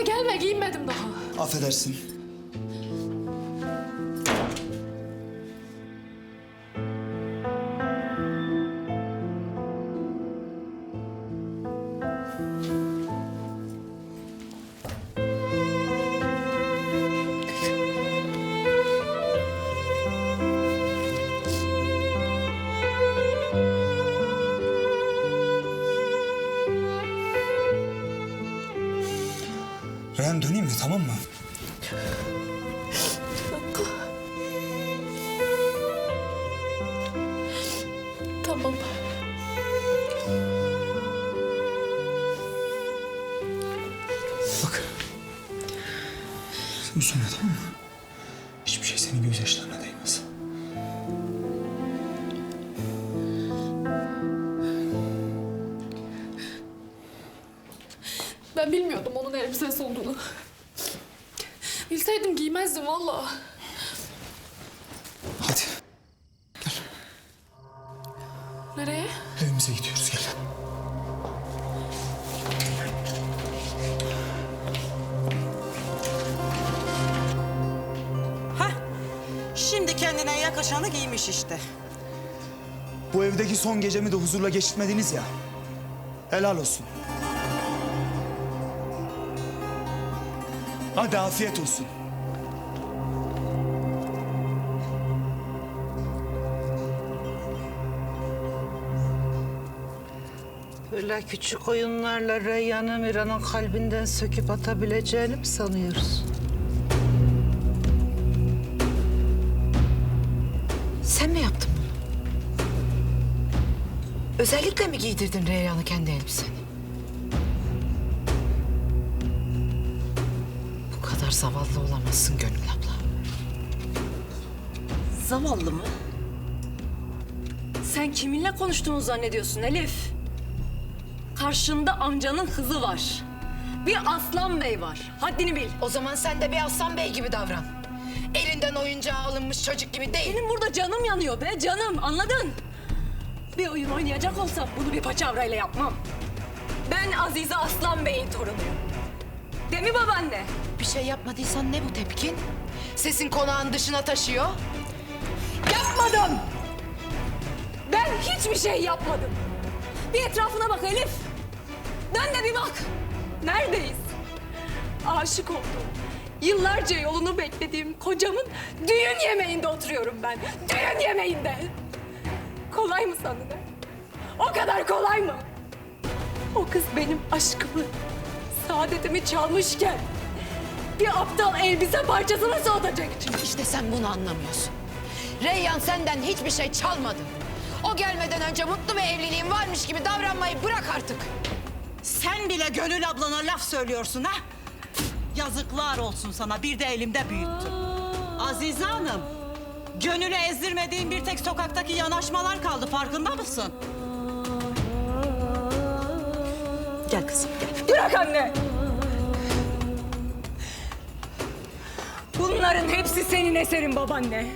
Anne gelme giyinmedim daha. Affedersin. Reyhan döneyim mi tamam mı? Tamam. Bak. Üzülme tamam mı? Hiçbir şey senin gözyaşlarına elbisesi olduğunu. Bilseydim giymezdim vallahi. Hadi Nereye? evimize gidiyoruz gel. Hah, şimdi kendine yakışanı giymiş işte. Bu evdeki son gecemi de huzurla geçirmediniz ya. Helal olsun. Hadi afiyet olsun. Böyle küçük oyunlarla Reyyan'ı Mira'nın kalbinden söküp atabileceğini mi sanıyoruz? Sen mi yaptın bunu? Özellikle mi giydirdin Reyhan'ı kendi elbiseni? Kadar zavallı olamazsın Gönül abla. Zavallı mı? Sen kiminle konuştuğunu zannediyorsun Elif? Karşında amcanın kızı var. Bir Aslan Bey var. Haddini bil. O zaman sen de bir Aslan Bey gibi davran. Elinden oyuncağı alınmış çocuk gibi değil. Benim burada canım yanıyor be canım anladın? Bir oyun oynayacak olsam bunu bir paçavrayla yapmam. Ben Azize Aslan Bey'in torunuyum. Değil mi babaanne? Bir şey yapmadıysan ne bu tepkin? Sesin konağın dışına taşıyor. Yapmadım. Ben hiçbir şey yapmadım. Bir etrafına bak Elif. Dön de bir bak. Neredeyiz? Aşık oldum. Yıllarca yolunu beklediğim kocamın düğün yemeğinde oturuyorum ben. Düğün yemeğinde. Kolay mı sandın ha? O kadar kolay mı? O kız benim aşkımı, saadetimi çalmışken bir aptal elbise parçası mı soğutacak için? İşte sen bunu anlamıyorsun. Reyyan senden hiçbir şey çalmadı. O gelmeden önce mutlu bir evliliğin varmış gibi davranmayı bırak artık. Sen bile Gönül ablana laf söylüyorsun ha? Yazıklar olsun sana, bir de elimde büyüttün. Azize Hanım, Gönül'ü ezdirmediğin bir tek sokaktaki yanaşmalar kaldı, farkında mısın? Gel kızım. Bırak anne! Bunların hepsi senin eserin babaanne.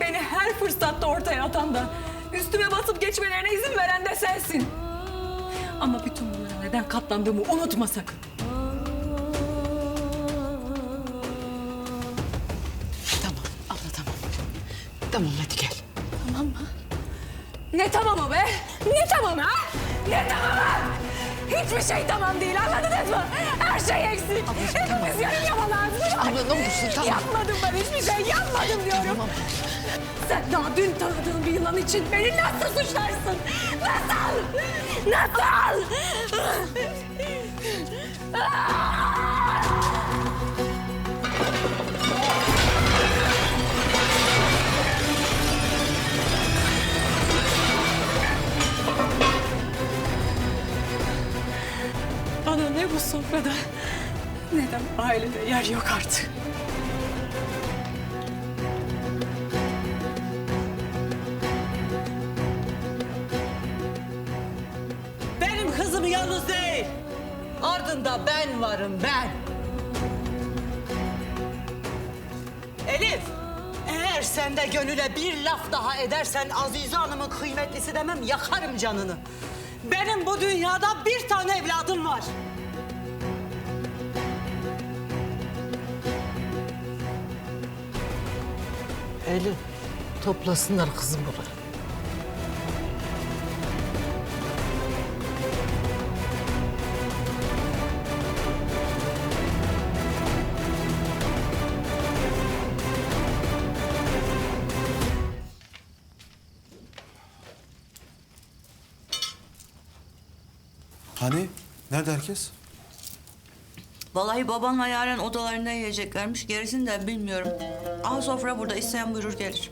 Beni her fırsatta ortaya atan da üstüme basıp geçmelerine izin veren de sensin. Ama bütün bunlara neden katlandığımı unutma sakın. Tamam abla tamam. Tamam hadi gel. Tamam mı? Ne tamamı be? Ne tamam ha? Ne tamamı? Hiçbir şey tamam değil anladınız mı? Her şey eksik. Hepimiz yarım yamalağız. Abla ne olursun tamam. Yapmadım ben hiçbir şey yapmadım diyorum. Tamam. Sen daha dün tanıdığın bir yılan için beni nasıl suçlarsın? Nasıl? Nasıl? Sofrada ne de ailede yer yok artık. Benim kızım yalnız değil. Ardında ben varım, ben. Elif, eğer sen de Gönül'e bir laf daha edersen Azize Hanım'ın kıymetlisi demem, yakarım canını. Benim bu dünyada bir tane evladım var. Eylül toplasınlar kızım buraya. Hani? Nerede herkes? Vallahi babanla Yaren odalarında yiyeceklermiş. Gerisini de bilmiyorum. Aha sofra burada. isteyen buyurur gelir.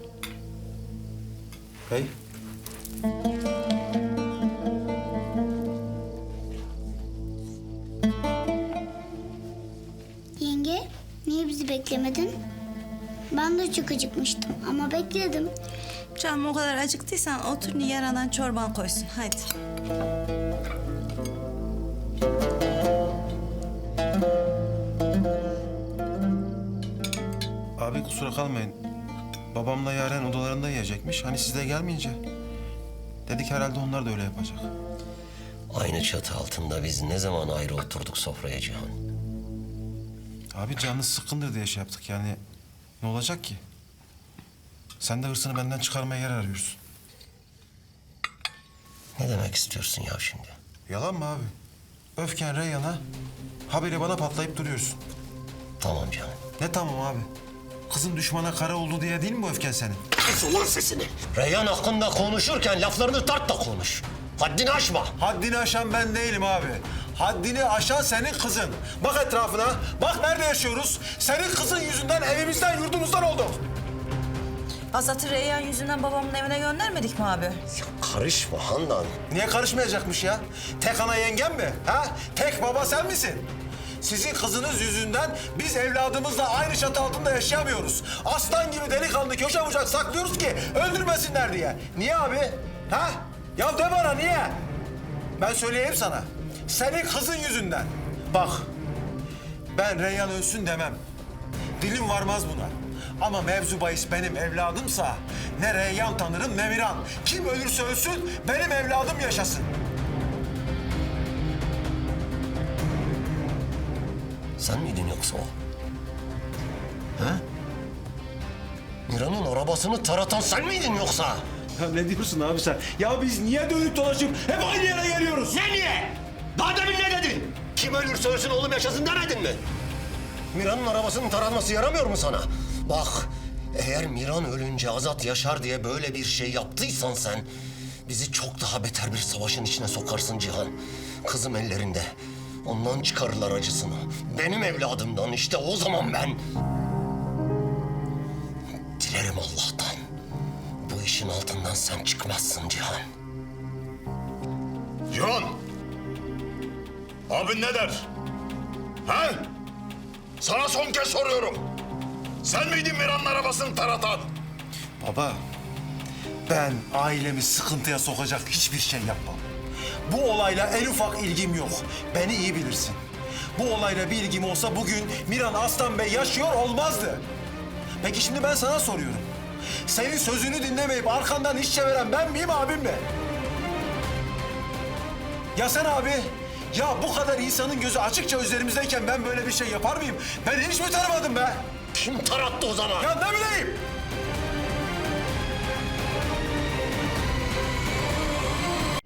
Hey. Yenge, niye bizi beklemedin? Ben de çok acıkmıştım ama bekledim. Canım o kadar acıktıysan otur Nigar anan çorban koysun. Hadi. Abi kusura kalmayın. Babamla Yaren odalarında yiyecekmiş. Hani siz de gelmeyince. Dedik herhalde onlar da öyle yapacak. Aynı çatı altında biz ne zaman ayrı oturduk sofraya Cihan? Abi canınız sıkkındır diye şey yaptık yani. Ne olacak ki? Sen de hırsını benden çıkarmaya yer arıyorsun. Ne demek istiyorsun ya şimdi? Yalan mı abi? Öfken Reyyan'a, haberi bana patlayıp duruyorsun. Tamam Cihan. Ne tamam abi? Kızın düşmana kara oldu diye değil mi bu öfken senin? Kes ulan sesini. Reyhan hakkında konuşurken laflarını tart da konuş. Haddini aşma. Haddini aşan ben değilim abi. Haddini aşan senin kızın. Bak etrafına, bak nerede yaşıyoruz. Senin kızın yüzünden evimizden, yurdumuzdan olduk. Azat'ı Reyhan yüzünden babamın evine göndermedik mi abi? Karışma Handan. Niye karışmayacakmış ya? Tek ana yengem mi? Ha? Tek baba sen misin? Sizin kızınız yüzünden biz evladımızla aynı çatı altında yaşayamıyoruz. Aslan gibi delikanlı köşe bucak saklıyoruz ki öldürmesinler diye. Niye abi? Ha? Ya de bana niye? Ben söyleyeyim sana. Senin kızın yüzünden. Bak, ben Reyhan ölsün demem. Dilim varmaz buna. Ama mevzu bahis benim evladımsa ne Reyyan tanırım ne Miran. Kim ölürse ölsün benim evladım yaşasın. Sen miydin yoksa o? He? Miran'ın arabasını taratan sen miydin yoksa? Ya ne diyorsun abi sen? Ya biz niye dönüp dolaşıp hep aynı yere geliyoruz? Ne niye? Daha demin ne dedin? Kim ölürse ölsün oğlum yaşasın demedin mi? Miran'ın arabasının taranması yaramıyor mu sana? Bak, eğer Miran ölünce Azat yaşar diye böyle bir şey yaptıysan sen... ...bizi çok daha beter bir savaşın içine sokarsın Cihan. Kızım ellerinde. Ondan çıkarırlar acısını. Benim evladımdan işte o zaman ben... Dilerim Allah'tan. Bu işin altından sen çıkmazsın Cihan. Cihan! Abin ne der? He? Sana son kez soruyorum. Sen miydin Miran'ın arabasını taratan? Baba, ben ailemi sıkıntıya sokacak hiçbir şey yapmam. Bu olayla en ufak ilgim yok. Beni iyi bilirsin. Bu olayla bir ilgim olsa bugün Miran Aslan Bey yaşıyor olmazdı. Peki şimdi ben sana soruyorum. Senin sözünü dinlemeyip arkandan iş çeviren ben miyim abim mi? Ya sen abi? Ya bu kadar insanın gözü açıkça üzerimizdeyken ben böyle bir şey yapar mıyım? Ben hiç mi tanımadım be? Kim tarattı o zaman? Ya ne bileyim?